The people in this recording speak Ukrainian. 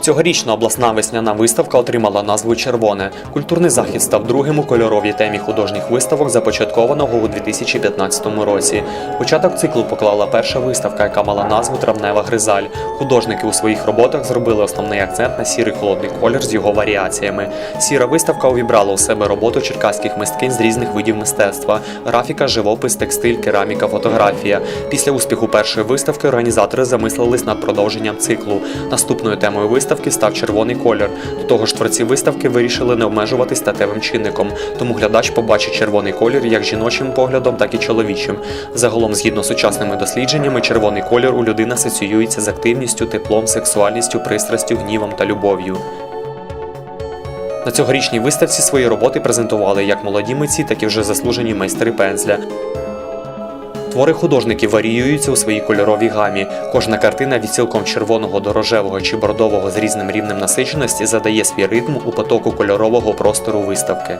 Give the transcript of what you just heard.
Цьогорічна обласна весняна виставка отримала назву Червоне. Культурний захід став другим у кольоровій темі художніх виставок, започаткованого у 2015 році. Початок циклу поклала перша виставка, яка мала назву Травнева гризаль. Художники у своїх роботах зробили основний акцент на сірий холодний колір з його варіаціями. Сіра виставка увібрала у себе роботу черкаських мисткинь з різних видів мистецтва: графіка, живопис, текстиль, кераміка, фотографія. Після успіху першої виставки організатори замислились над продовженням циклу. Наступною темою виставки став червоний колір. До того ж, творці виставки вирішили не обмежуватись статевим чинником, тому глядач побачить червоний колір як жіночим поглядом, так і чоловічим. Загалом, згідно з сучасними дослідженнями, червоний колір у людини асоціюється з активністю, теплом, сексуальністю, пристрастю, гнівом та любов'ю. На цьогорічній виставці свої роботи презентували як молоді митці, так і вже заслужені майстри пензля. Твори художників варіюються у своїй кольоровій гамі. Кожна картина від цілком червоного до рожевого чи бордового з різним рівнем насиченості задає свій ритм у потоку кольорового простору виставки.